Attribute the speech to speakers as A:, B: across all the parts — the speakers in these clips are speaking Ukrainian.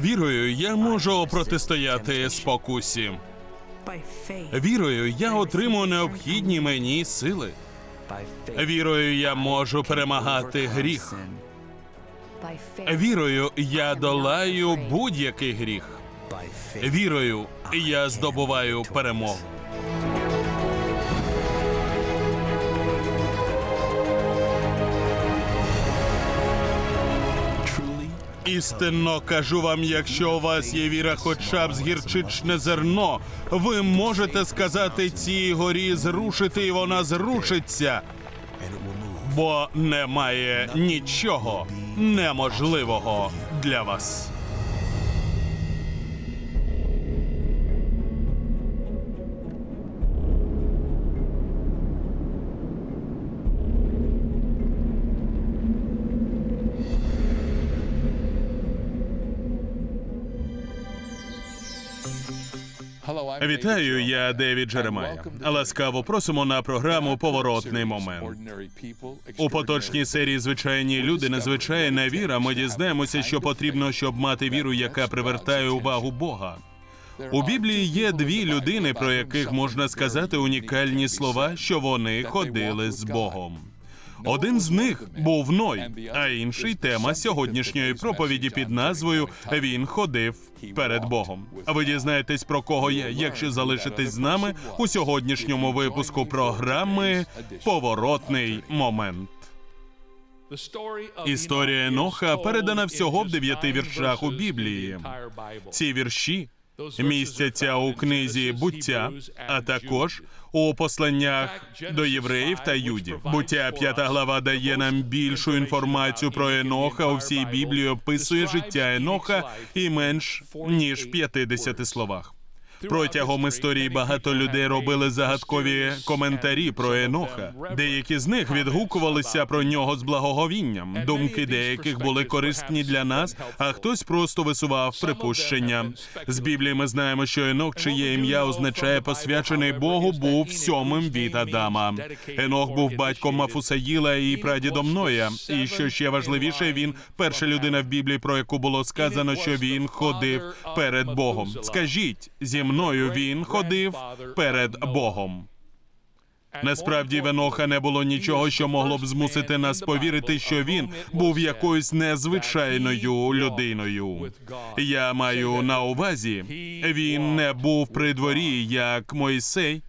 A: Вірою я можу протистояти спокусі. Вірою я отримую необхідні мені сили. Вірою я можу перемагати гріх. Вірою я долаю будь-який гріх. Вірою я здобуваю перемогу. Істинно кажу вам, якщо у вас є віра, хоча б з гірчичне зерно, ви можете сказати цій горі зрушити, і вона зрушиться. Бо немає нічого неможливого для вас. Вітаю, я Девід Джеремая. Ласкаво просимо на програму Поворотний момент. У поточній серії Звичайні люди, незвичайна віра. Ми дізнаємося, що потрібно, щоб мати віру, яка привертає увагу Бога. У Біблії є дві людини, про яких можна сказати унікальні слова, що вони ходили з Богом. Один з них був Ной, а інший тема сьогоднішньої проповіді під назвою Він ходив перед Богом. А ви дізнаєтесь про кого я, якщо залишитесь з нами у сьогоднішньому випуску програми Поворотний момент. Історія Еноха передана всього в дев'яти віршах у Біблії. Ці вірші містяться у книзі буття, а також у посланнях до євреїв та юдів. Буття п'ята глава дає нам більшу інформацію про Еноха. У всій Біблії описує життя Еноха і менш ніж в 50 словах. Протягом історії багато людей робили загадкові коментарі про Еноха. Деякі з них відгукувалися про нього з благоговінням. Думки деяких були корисні для нас, а хтось просто висував припущення. З Біблії ми знаємо, що Енох, чиє ім'я означає посвячений Богу, був сьомим від Адама. Енох був батьком Мафусаїла і прадідом Ноя. І що ще важливіше, він перша людина в Біблії, про яку було сказано, що він ходив перед Богом. Скажіть зі мною він ходив перед Богом. Насправді в Еноха не було нічого, що могло б змусити нас повірити, що він був якоюсь незвичайною людиною. Я маю на увазі, він не був при дворі, як Мойсей.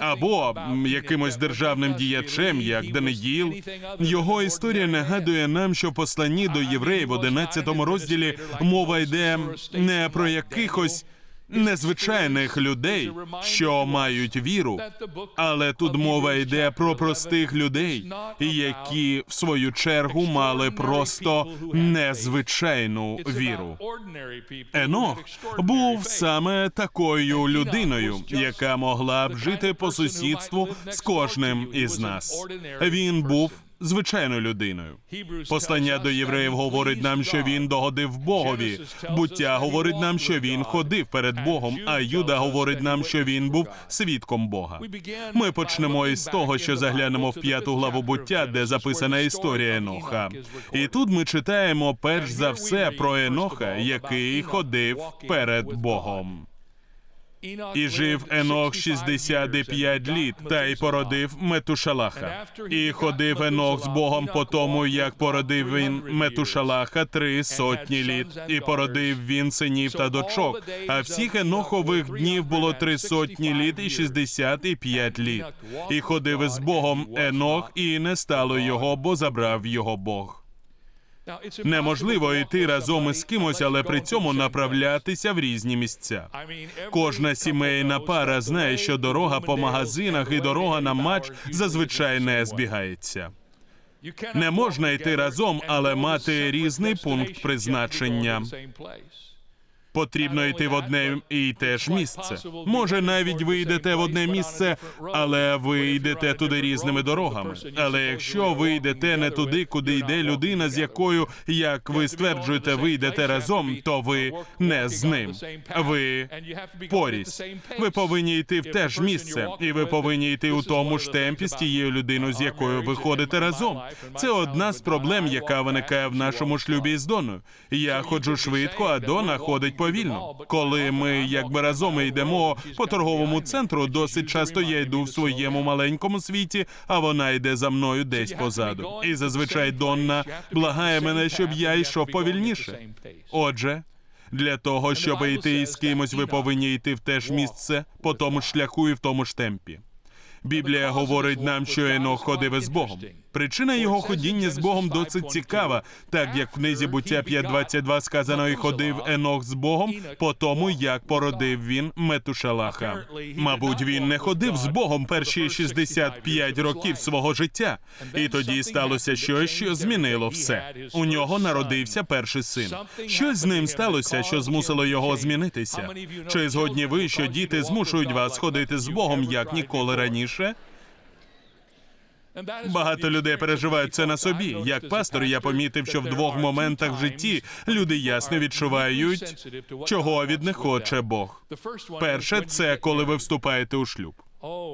A: Або якимось державним діячем, як Даниїл. Його історія нагадує нам, що в посланні до євреїв в 11 розділі мова йде не про якихось незвичайних людей, що мають віру, але тут мова йде про простих людей, які в свою чергу мали просто незвичайну віру. Енох був саме такою людиною, яка могла б жити по сусідству з кожним із нас. Він був звичайною людиною. Послання до євреїв говорить нам, що він догодив Богові. Буття говорить нам, що він ходив перед Богом, а Юда говорить нам, що він був свідком Бога. Ми почнемо із того, що заглянемо в п'яту главу буття, де записана історія Еноха. І тут ми читаємо перш за все про Еноха, який ходив перед Богом. І жив Енох 65 літ, та й породив Метушалаха. І ходив Енох з Богом по тому, як породив він Метушалаха три сотні літ, і породив він синів та дочок. А всіх Енохових днів було три сотні літ і 65 літ. І ходив із Богом Енох, і не стало його, бо забрав його Бог. Неможливо йти разом із кимось, але при цьому направлятися в різні місця. Кожна сімейна пара знає, що дорога по магазинах і дорога на матч зазвичай не збігається. Не можна йти разом, але мати різний пункт призначення. Потрібно йти в одне і те ж місце. Може, навіть ви йдете в одне місце, але ви йдете туди різними дорогами. Але якщо ви йдете не туди, куди йде людина, з якою, як ви стверджуєте, ви йдете разом, то ви не з ним. Ви поріс. Ви повинні йти в те ж місце, і ви повинні йти у тому ж темпі з тією людиною, з якою ви ходите разом. Це одна з проблем, яка виникає в нашому шлюбі із Доною. Я ходжу швидко, а Дона ходить повільно. Коли ми якби разом йдемо по торговому центру, досить часто я йду в своєму маленькому світі, а вона йде за мною десь позаду. І зазвичай Донна благає мене, щоб я йшов повільніше. Отже, для того, щоб йти із кимось, ви повинні йти в те ж місце, по тому ж шляху і в тому ж темпі. Біблія говорить нам, що Енох ходив із Богом. Причина його ходіння з Богом досить цікава, так як в книзі буття 5.22 сказано, і ходив Енох з Богом по тому, як породив він Метушалаха. Мабуть, він не ходив з Богом перші 65 років свого життя, і тоді сталося щось, що змінило все. У нього народився перший син. Щось з ним сталося, що змусило його змінитися. Чи згодні ви, що діти змушують вас ходити з Богом як ніколи раніше? Багато людей переживають це на собі. Як пастор, я помітив, що в двох моментах в житті люди ясно відчувають, чого від них хоче Бог. Перше, це коли ви вступаєте у шлюб.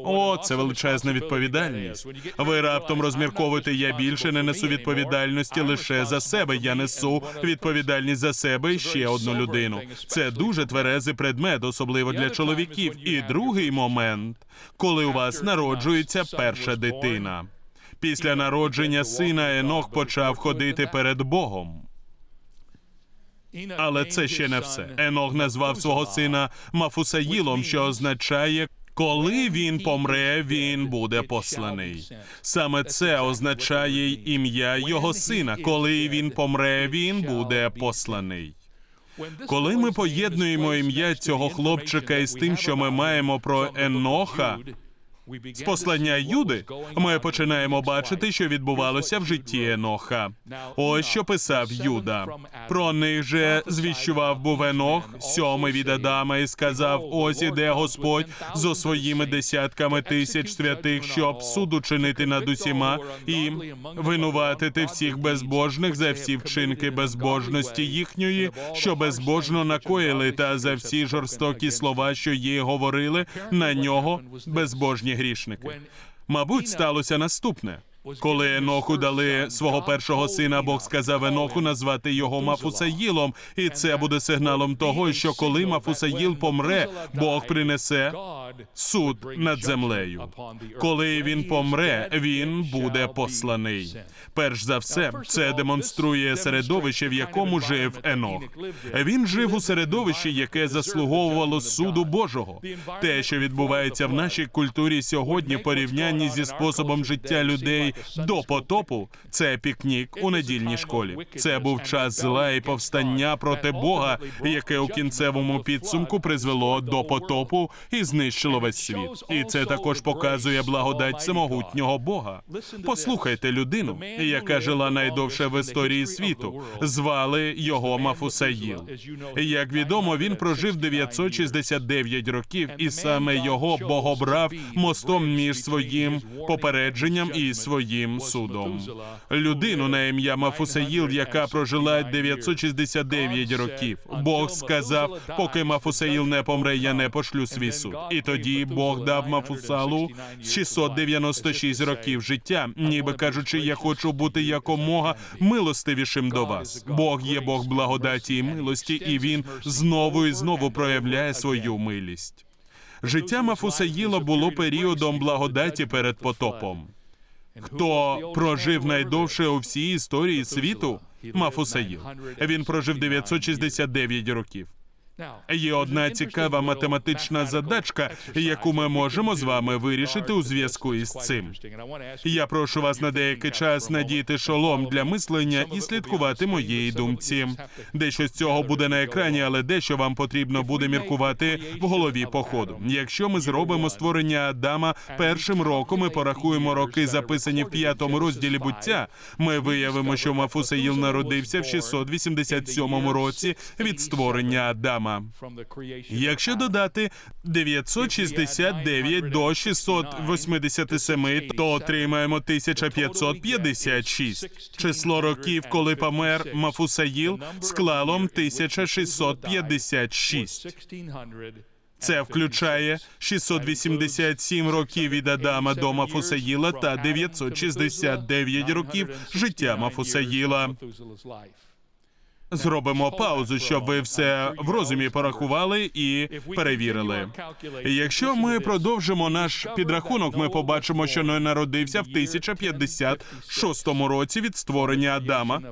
A: О, це величезна відповідальність. Ви раптом розмірковуєте, я більше не несу відповідальності лише за себе. Я несу відповідальність за себе і ще одну людину. Це дуже тверезий предмет, особливо для чоловіків. І другий момент, коли у вас народжується перша дитина. Після народження сина Енох почав ходити перед Богом. Але це ще не все. Енох назвав свого сина Мафусаїлом, що означає. Коли він помре, він буде посланий. Саме це означає й ім'я його сина. Коли він помре, він буде посланий. Коли ми поєднуємо ім'я цього хлопчика із тим, що ми маємо про Еноха, з послання Юди, ми починаємо бачити, що відбувалося в житті Еноха. Ось що писав Юда. Про них же звіщував був Енох, сьомий від Адама, і сказав: Ось іде Господь зо своїми десятками тисяч святих, щоб суду чинити над усіма і винуватити всіх безбожних за всі вчинки безбожності їхньої, що безбожно накоїли, та за всі жорстокі слова, що їй говорили на нього безбожні грішники. Мабуть, сталося наступне. Коли Еноху дали свого першого сина, Бог сказав Еноху назвати його Мафусаїлом, і це буде сигналом того, що коли Мафусаїл помре, Бог принесе суд над землею. Коли він помре, він буде посланий. Перш за все, це демонструє середовище, в якому жив Енох. Він жив у середовищі, яке заслуговувало суду Божого. Те, що відбувається в нашій культурі сьогодні, в порівнянні зі способом життя людей до потопу, це пікнік у недільній школі. Це був час зла і повстання проти Бога, яке у кінцевому підсумку призвело до потопу і знищило весь світ. І це також показує благодать всемогутнього Бога. Послухайте людину, яка жила найдовше в історії світу. Звали його Мафусаїл. Як відомо, він прожив 969 років, і саме його Бог обрав мостом між своїм попередженням і своїм судом. Людину на ім'я Мафусаїл, яка прожила 969 років. Бог сказав, поки Мафусаїл не помре, я не пошлю свій суд. І тоді Бог дав Мафусалу 696 років життя, ніби кажучи, я хочу бути якомога милостивішим до вас. Бог є Бог благодаті і милості, і він знову і знову проявляє свою милість. Життя Мафусаїла було періодом благодаті перед потопом. Хто прожив найдовше у всій історії світу? Мафусаїл. Він прожив 969 років. Є одна цікава математична задачка, яку ми можемо з вами вирішити у зв'язку із цим. Я прошу вас на деякий час надіти шолом для мислення і слідкувати моєї думці. Дещо з цього буде на екрані, але дещо вам потрібно буде міркувати в голові по ходу. Якщо ми зробимо створення Адама першим роком і порахуємо роки, записані в п'ятому розділі буття, ми виявимо, що Мафусаїл народився в 687 році від створення Адама. Адама. Якщо додати 969 до 687, то отримаємо 1556. Число років, коли помер Мафусаїл, склало 1656. Це включає 687 років від Адама до Мафусаїла та 969 років життя Мафусаїла. Зробимо паузу, щоб ви все в розумі порахували і перевірили. Якщо ми продовжимо наш підрахунок, ми побачимо, що Ной народився в 1056 році від створення Адама.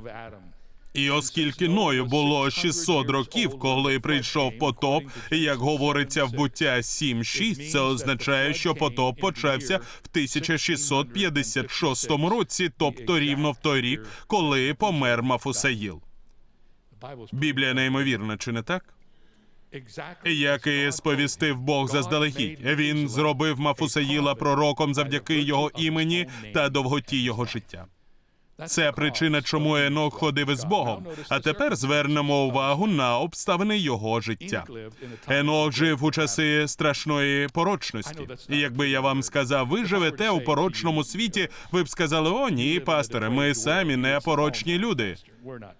A: І оскільки Ною було 600 років, коли прийшов потоп, як говориться в буття 7.6, це означає, що потоп почався в 1656 році, тобто рівно в той рік, коли помер Мафусаїл. Біблія неймовірна, чи не так? Як і сповістив Бог заздалегідь, він зробив Мафусаїла пророком завдяки його імені та довготі його життя. Це причина, чому Енох ходив із Богом. А тепер звернемо увагу на обставини його життя. Енох жив у часи страшної порочності. І якби я вам сказав, ви живете у порочному світі, ви б сказали: о, ні, пасторе, ми самі не порочні люди.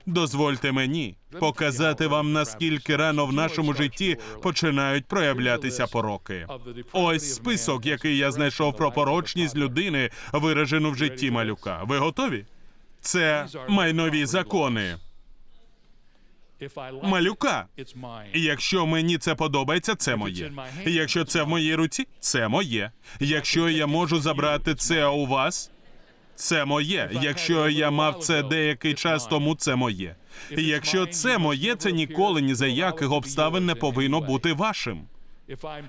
A: Дозвольте мені показати вам, наскільки рано в нашому житті починають проявлятися пороки. Ось список, який я знайшов про порочність людини, виражену в житті малюка. Ви готові? Це майнові закони малюка. Якщо мені це подобається, це моє. Якщо це в моїй руці, це моє. Якщо я можу забрати це у вас, це моє. Якщо я мав це деякий час тому, це моє. Якщо це моє, це ніколи ні за яких обставин не повинно бути вашим.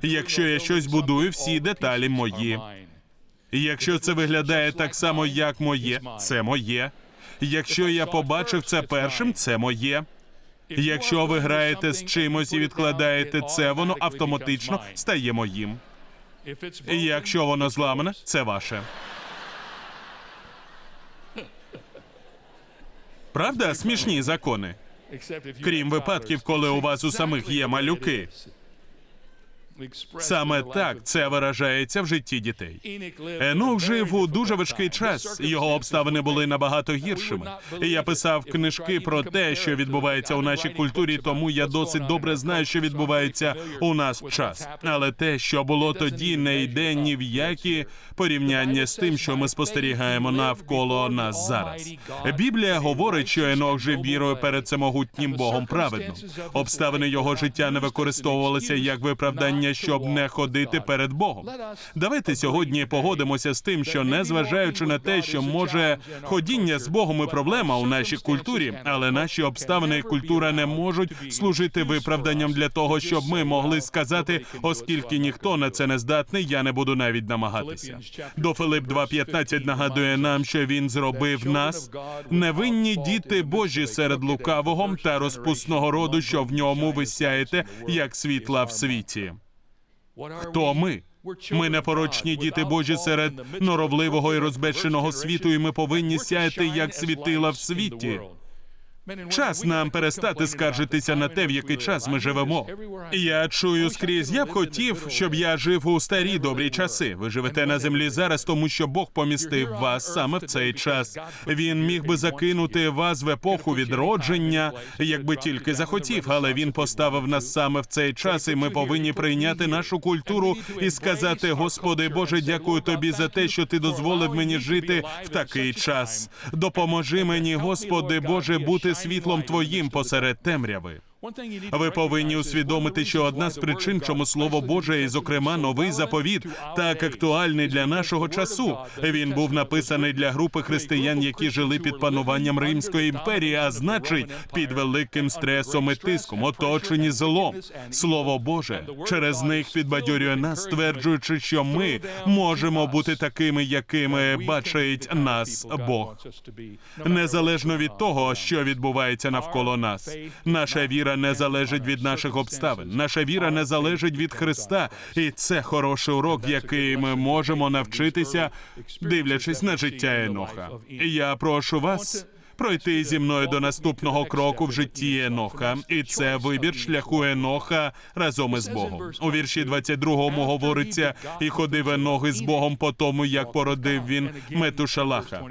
B: Якщо я щось будую, всі деталі мої.
A: Якщо це виглядає так само, як моє, це моє. Якщо я побачив це першим, це моє. Якщо ви граєте з чимось і відкладаєте це, воно автоматично стає моїм. Якщо воно зламане, це ваше. Правда, смішні закони.
B: Крім випадків, коли у вас у самих є малюки.
A: Саме так це виражається в житті дітей. Енох жив у дуже важкий час. Його обставини були набагато гіршими. Я писав книжки про те, що відбувається у нашій культурі, тому я досить добре знаю, що відбувається у нас час. Але те, що було тоді, не йде ні в які порівняння з тим, що ми спостерігаємо навколо нас зараз. Біблія говорить, що Енох жив вірою перед всемогутнім Богом праведно. Обставини його життя не використовувалися як виправдання, щоб не ходити перед Богом. Давайте сьогодні погодимося з тим, що незважаючи на те, що може ходіння з Богом і проблема у нашій культурі, але наші обставини і культура не можуть служити виправданням для того, щоб ми могли сказати, оскільки ніхто на це не здатний, я не буду навіть намагатися. До Филип 2.15 нагадує нам, що він зробив нас невинні діти Божі серед лукавого та розпусного роду, що в ньому ви сяєте, як світла в світі. Хто ми? Ми непорочні діти Божі серед норовливого і розбеченого світу, і ми повинні сяяти як світила в світі. Час нам перестати скаржитися на те, в який час ми живемо. Я чую скрізь. Я б хотів, щоб я жив у старі добрі часи. Ви живете на землі зараз, тому що Бог помістив вас саме в цей час. Він міг би закинути вас в епоху відродження, якби тільки захотів, але він поставив нас саме в цей час, і ми повинні прийняти нашу культуру і сказати: Господи Боже, дякую тобі за те, що ти дозволив мені жити в такий час. Допоможи мені, Господи Боже, бути світлом Твоїм посеред темряви. Ви повинні усвідомити, що одна з причин, чому слово Боже, і зокрема новий заповіт, так актуальний для нашого часу. Він був написаний для групи християн, які жили під пануванням Римської імперії, а значить, під великим стресом і тиском, оточені злом. Слово Боже через них підбадьорює нас, стверджуючи, що ми можемо бути такими, якими бачить нас Бог. Незалежно від того, що відбувається навколо нас, наша віра не залежить від наших обставин. Наша віра не залежить від Христа, і це хороший урок, який ми можемо навчитися, дивлячись на життя Еноха. Я прошу вас пройти зі мною до наступного кроку в житті Еноха, і це вибір шляху Еноха разом із Богом. У вірші 22 говориться, і ходив Енох із Богом по тому, як породив він Метушалаха.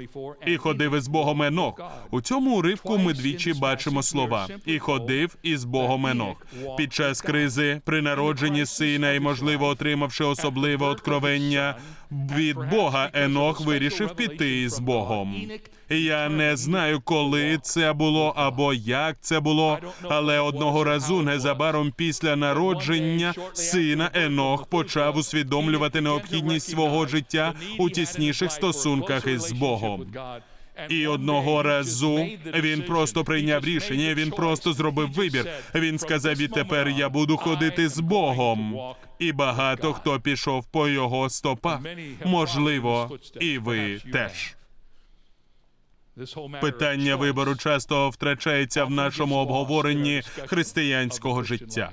A: І ходив із Богом Енох. У цьому уривку ми двічі бачимо слова і ходив із Богом Енох. Під час кризи, при народженні сина і, можливо, отримавши особливе откровення від Бога, Енох вирішив піти із Богом. Я не знаю, коли це було або як це було, але одного разу незабаром після народження сина Енох почав усвідомлювати необхідність свого життя у тісніших стосунках із Богом. І одного разу він просто прийняв рішення. Він просто зробив вибір. Він сказав: відтепер я буду ходити з Богом. І багато хто пішов по його стопах. Можливо, і ви теж. Питання вибору часто втрачається в нашому обговоренні християнського життя.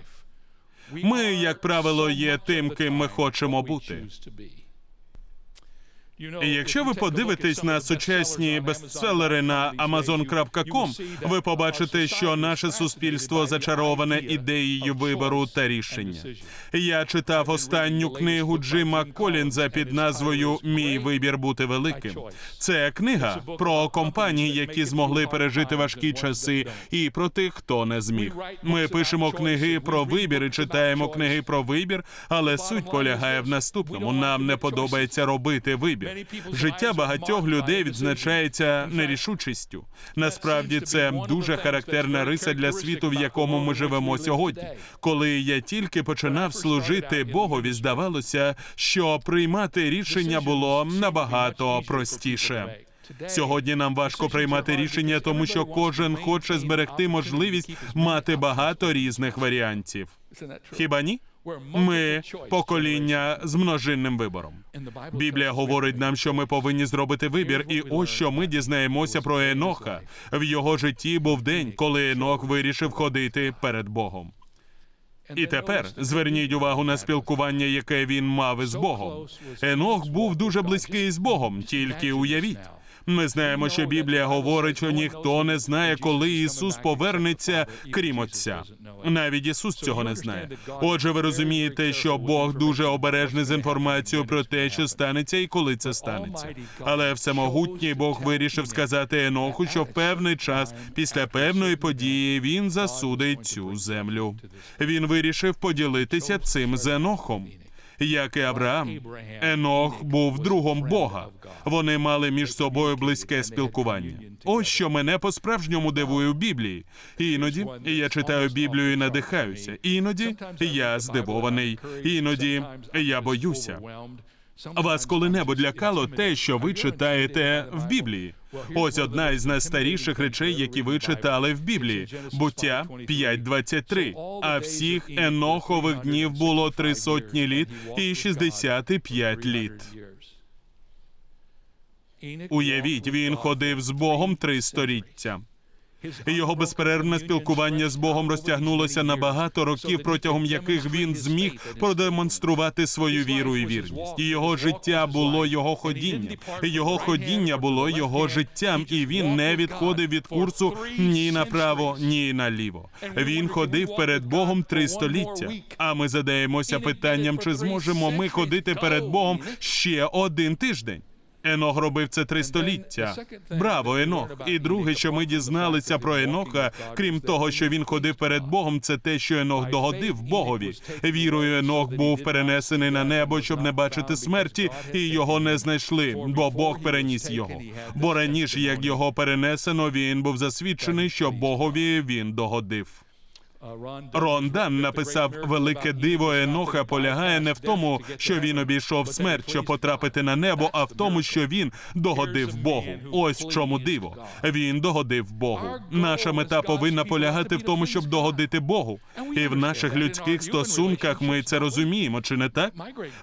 A: Ми, як правило, є тим, ким ми хочемо бути. І якщо ви подивитесь на сучасні бестселери на Amazon.com, ви побачите, що наше суспільство зачароване ідеєю вибору та рішення. Я читав останню книгу Джима Колінза під назвою Мій вибір бути великим. Це книга про компанії, які змогли пережити важкі часи, і про тих, хто не зміг. Ми пишемо книги про вибір і читаємо книги про вибір, але суть полягає в наступному: нам не подобається робити вибір. Життя багатьох людей відзначається нерішучістю. Насправді це дуже характерна риса для світу, в якому ми живемо сьогодні. Коли я тільки починав служити Богові, здавалося, що приймати рішення було набагато простіше. Сьогодні нам важко приймати рішення, тому що кожен хоче зберегти можливість мати багато різних варіантів. Хіба ні? Ми покоління з множинним вибором. Біблія говорить нам, що ми повинні зробити вибір, і ось що ми дізнаємося про Еноха. В його житті був день, коли Енох вирішив ходити перед Богом. І тепер зверніть увагу на спілкування, яке він мав із Богом. Енох був дуже близький з Богом, тільки уявіть. Ми знаємо, що Біблія говорить, що ніхто не знає, коли Ісус повернеться, крім Отця. Навіть Ісус цього не знає. Отже, ви розумієте, що Бог дуже обережний з інформацією про те, що станеться і коли це станеться. Але всемогутній Бог вирішив сказати Еноху, що в певний час після певної події він засудить цю землю. Він вирішив поділитися цим з Енохом. Як і Авраам, Енох був другом Бога. Вони мали між собою близьке спілкування. Ось що мене по-справжньому дивує в Біблії. Іноді я читаю Біблію і надихаюся. Іноді я здивований, іноді я боюся. Вас коли-небудь лякало те, що ви читаєте в Біблії. Ось одна із найстаріших речей, які ви читали в Біблії. Буття 5.23. А всіх енохових днів було три сотні літ і 65 літ. Уявіть, він ходив з Богом три століття. Його безперервне спілкування з Богом розтягнулося на багато років, протягом яких він зміг продемонструвати свою віру і вірність. Його життя було його ходінням. Його ходіння було його життям, і він не відходив від курсу ні направо, ні наліво. Він ходив перед Богом три століття. А ми задаємося питанням, чи зможемо ми ходити перед Богом ще один тиждень. Енох робив це три століття. Браво, Енох! І друге, що ми дізналися про Еноха, крім того, що він ходив перед Богом, це те, що Енох догодив Богові. Вірою Енох був перенесений на небо, щоб не бачити смерті, і його не знайшли, бо Бог переніс його. Бо раніше, як його перенесено, він був засвідчений, що Богові він догодив. Рондан написав велике диво Еноха полягає не в тому, що він обійшов смерть, щоб потрапити на небо, а в тому, що він догодив Богу. Ось в чому диво. Він догодив Богу. Наша мета повинна полягати в тому, щоб догодити Богу. І в наших людських стосунках ми це розуміємо, чи не так?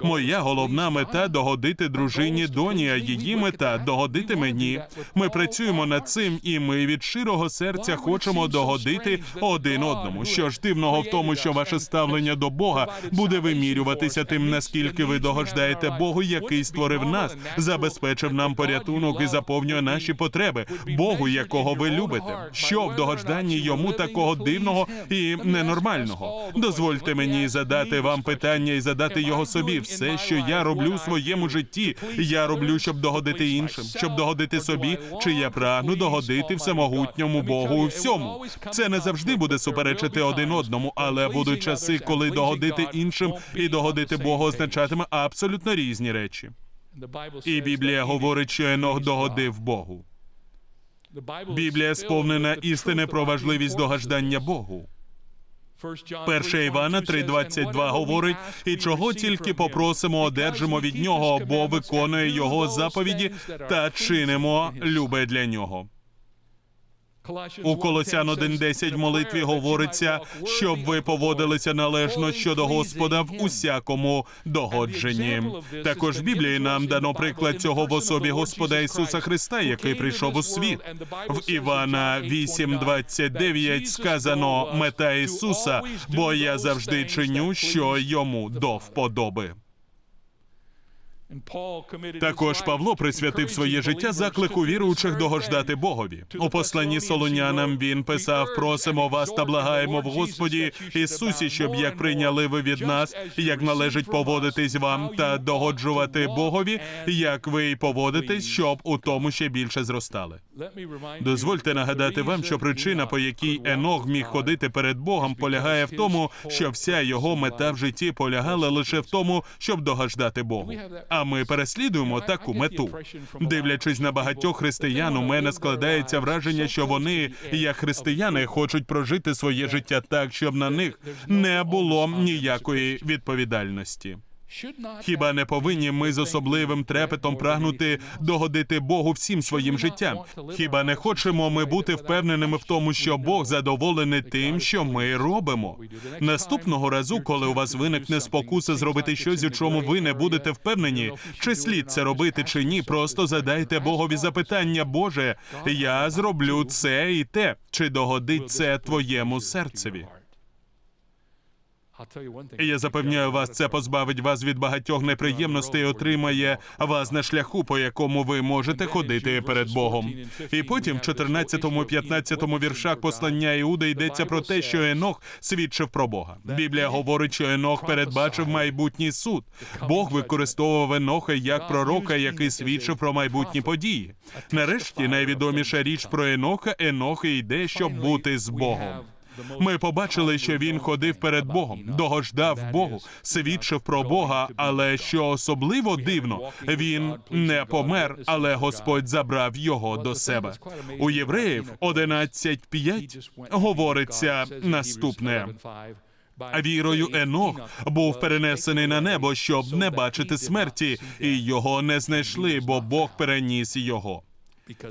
A: Моя головна мета догодити дружині доні, а її мета догодити мені. Ми працюємо над цим, і ми від щирого серця хочемо догодити один одному. Що ж дивного в тому, що ваше ставлення до Бога буде вимірюватися тим, наскільки ви догождаєте Богу, який створив нас, забезпечив нам порятунок і заповнює наші потреби, Богу, якого ви любите. Що в догожданні йому такого дивного і ненормального? Дозвольте мені задати вам питання і задати його собі. Все, що я роблю в своєму житті, я роблю, щоб догодити іншим, щоб догодити собі, чи я прагну догодити всемогутньому Богу у всьому. Це не завжди буде суперечити один одному, але будуть часи, коли догодити іншим і догодити Богу означатиме абсолютно різні речі. І Біблія говорить, що Енох догодив Богу. Біблія сповнена істини про важливість догождання Богу. Перше Івана 3.22 говорить, і чого тільки попросимо, одержимо від нього, бо виконує його заповіді та чинимо любе для нього. У Колосян 1.10 в молитві говориться, щоб ви поводилися належно щодо Господа в усякому догодженні. Також в Біблії нам дано приклад цього в особі Господа Ісуса Христа, який прийшов у світ. В Івана 8.29 сказано мета Ісуса, бо я завжди чиню, що йому до вподоби. Також Павло присвятив своє життя заклику віруючих догождати Богові. У посланні Солонянам він писав: просимо вас та благаємо в Господі Ісусі, щоб як прийняли ви від нас, як належить поводитись вам та догоджувати Богові, як ви й поводитесь, щоб у тому ще більше зростали. Дозвольте нагадати вам, що причина, по якій Енох міг ходити перед Богом, полягає в тому, що вся його мета в житті полягала лише в тому, щоб догождати Богу. А ми переслідуємо таку мету. Дивлячись на багатьох християн, у мене складається враження, що вони, як християни, хочуть прожити своє життя так, щоб на них не було ніякої відповідальності. Хіба не повинні ми з особливим трепетом прагнути догодити Богу всім своїм життям? Хіба не хочемо ми бути впевненими в тому, що Бог задоволений тим, що ми робимо? Наступного разу, коли у вас виникне спокуса зробити щось, у чому ви не будете впевнені, чи слід це робити чи ні, просто задайте Богові запитання, Боже, я зроблю це і те, чи догодить це твоєму серцеві? І я запевняю вас, це позбавить вас від багатьох неприємностей, отримає вас на шляху, по якому ви можете ходити перед Богом. І потім, в 14-15 віршах послання Іуда йдеться про те, що Енох свідчив про Бога. Біблія говорить, що Енох передбачив майбутній суд. Бог використовував Еноха як пророка, який свідчив про майбутні події. Нарешті найвідоміша річ про Еноха Енох йде, щоб бути з Богом. Ми побачили, що він ходив перед Богом, догождав Богу, свідчив про Бога, але що особливо дивно, він не помер, але Господь забрав його до себе. У євреїв 11.5 говориться наступне. Вірою Енох був перенесений на небо, щоб не бачити смерті, і його не знайшли, бо Бог переніс його.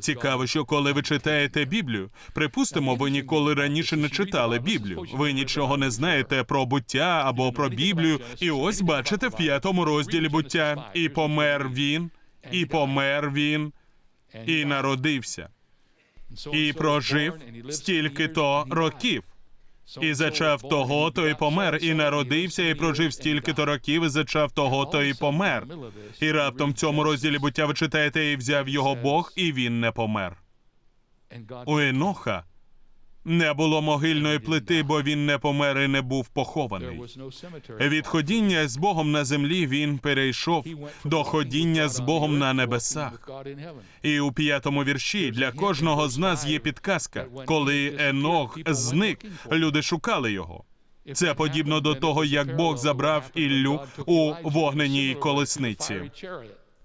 A: Цікаво, що коли ви читаєте Біблію, припустимо, ви ніколи раніше не читали Біблію. Ви нічого не знаєте про буття або про Біблію. І ось бачите в п'ятому розділі буття. І помер він, і помер він, і народився, і прожив стільки то років. І зачав того, то і помер, і народився, і прожив стільки-то років, і зачав того, то і помер. І раптом в цьому розділі буття ви читаєте, і взяв його Бог, і він не помер. У Еноха не було могильної плити, бо він не помер і не був похований. Від ходіння з Богом на землі він перейшов до ходіння з Богом на небесах. І у п'ятому вірші для кожного з нас є підказка. Коли Енох зник, люди шукали його. Це подібно до того, як Бог забрав Іллю у вогненій колесниці.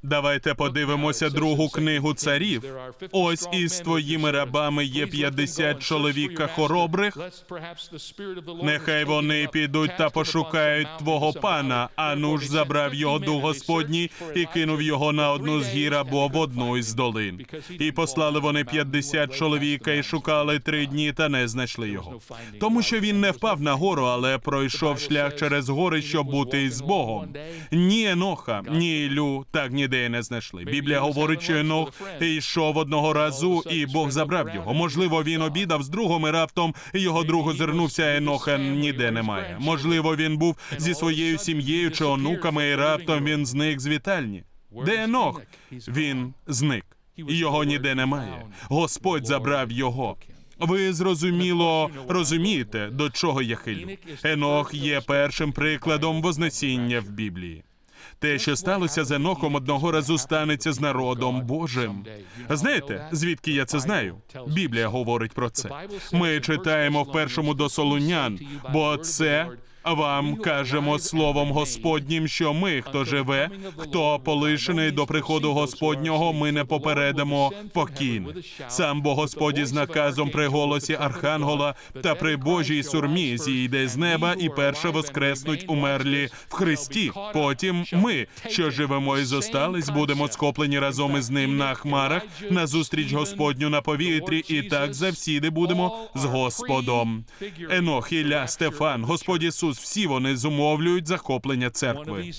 A: Давайте подивимося другу книгу царів. Ось із твоїми рабами є 50 чоловіка хоробрих. Нехай вони підуть та пошукають твого пана. А ну ж забрав його дух Господній і кинув його на одну з гір або в одну із долин. І послали вони 50 чоловіка і шукали три дні, та не знайшли його. Тому що він не впав на гору, але пройшов шлях через гори, щоб бути із Богом. Ні Еноха, ні Ілю, так ніде ніде не знайшли. Біблія говорить, що Енох йшов одного разу, і Бог забрав його. Можливо, він обідав з другом, і раптом його друг озирнувся, а Еноха ніде немає. Можливо, він був зі своєю сім'єю чи онуками, і раптом він зник з вітальні. Де Енох? Він зник. Його ніде немає. Господь забрав його. Ви зрозуміло розумієте, до чого я хилю. Енох є першим прикладом вознесіння в Біблії. Те, що сталося з Енохом, одного разу станеться з народом Божим. Знаєте, звідки я це знаю? Біблія говорить про це. Ми читаємо в першому до Солунян, бо це вам кажемо словом Господнім, що ми, хто живе, хто полишений до приходу Господнього, ми не попередимо покійних. Сам бо Господь із наказом при голосі Архангела та при Божій сурмі зійде з неба і перше воскреснуть умерлі в Христі. Потім ми, що живемо і зостались, будемо схоплені разом із ним на хмарах на зустріч Господню на повітрі, і так завсіди будемо з Господом. Енох, Ілля, Стефан, Господь Ісус, всі вони зумовлюють захоплення церкви.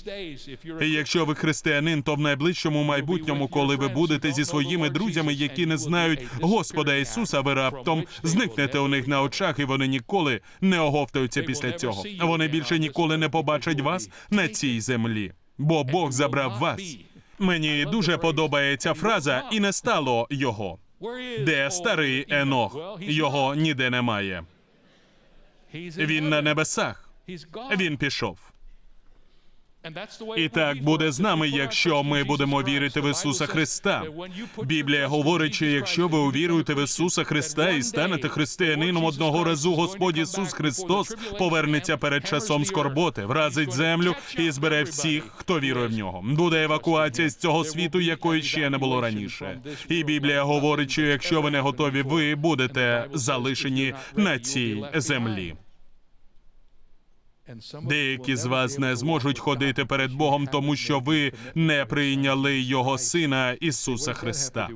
A: І якщо ви християнин, то в найближчому майбутньому, коли ви будете зі своїми друзями, які не знають Господа Ісуса, ви раптом зникнете у них на очах, і вони ніколи не оговтаються після цього. Вони більше ніколи не побачать вас на цій землі, бо Бог забрав вас. Мені дуже подобається фраза, і не стало його. Де старий Енох? Його ніде немає. Він на небесах. Він пішов. І так буде з нами, якщо ми будемо вірити в Ісуса Христа. Біблія говорить, що якщо ви увіруєте в Ісуса Христа і станете християнином одного разу, Господь Ісус Христос повернеться перед часом скорботи, вразить землю і збере всіх, хто вірує в нього. Буде евакуація з цього світу, якої ще не було раніше. І Біблія говорить, що якщо ви не готові, ви будете залишені на цій землі. Деякі з вас не зможуть ходити перед Богом, тому що ви не прийняли Його Сина Ісуса Христа.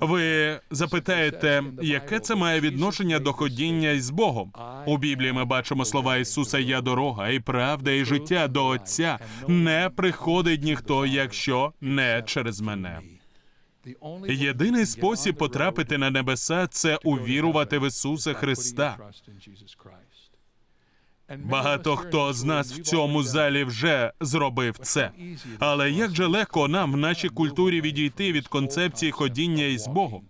A: Ви запитаєте, яке це має відношення до ходіння із Богом? У Біблії ми бачимо слова Ісуса: Я дорога, і правда, і життя до Отця. Не приходить ніхто, якщо не через мене. Єдиний спосіб потрапити на небеса це увірувати в Ісуса Христа. Багато хто з нас в цьому залі вже зробив це. Але як же легко нам в нашій культурі відійти від концепції ходіння із Богом?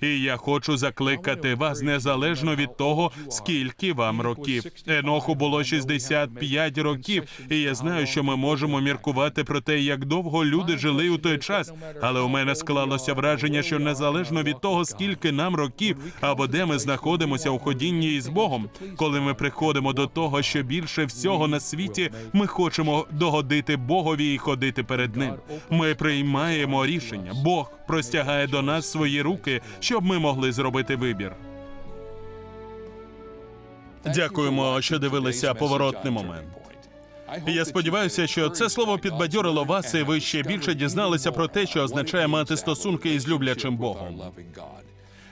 A: І я хочу закликати вас незалежно від того, скільки вам років. Еноху було 65 років, і я знаю, що ми можемо міркувати про те, як довго люди жили у той час. Але у мене склалося враження, що незалежно від того, скільки нам років або де ми знаходимося у ходінні із Богом, коли ми приходимо до того, що більше всього на світі ми хочемо догодити Богові і ходити перед ним. Ми приймаємо рішення. Бог простягає до нас свої руки, щоб ми могли зробити вибір. Дякуємо, що дивилися поворотний момент. Я сподіваюся, що це слово підбадьорило вас, і ви ще більше дізналися про те, що означає мати стосунки із люблячим Богом.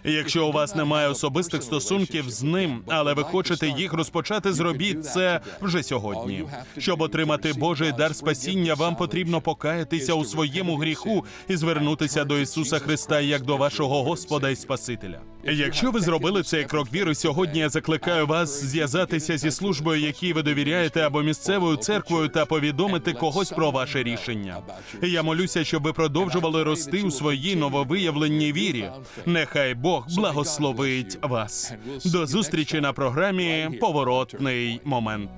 A: Якщо у вас немає особистих стосунків з ним, але ви хочете їх розпочати, зробіть це вже сьогодні. Щоб отримати Божий дар спасіння, вам потрібно покаятися у своєму гріху і звернутися до Ісуса Христа як до вашого Господа і Спасителя. Якщо ви зробили цей крок віри, сьогодні я закликаю вас зв'язатися зі службою, якій ви довіряєте, або місцевою церквою, та повідомити когось про ваше рішення. Я молюся, щоб ви продовжували рости у своїй нововиявленій вірі. Нехай Бог благословить вас. До зустрічі на програмі Поворотний момент.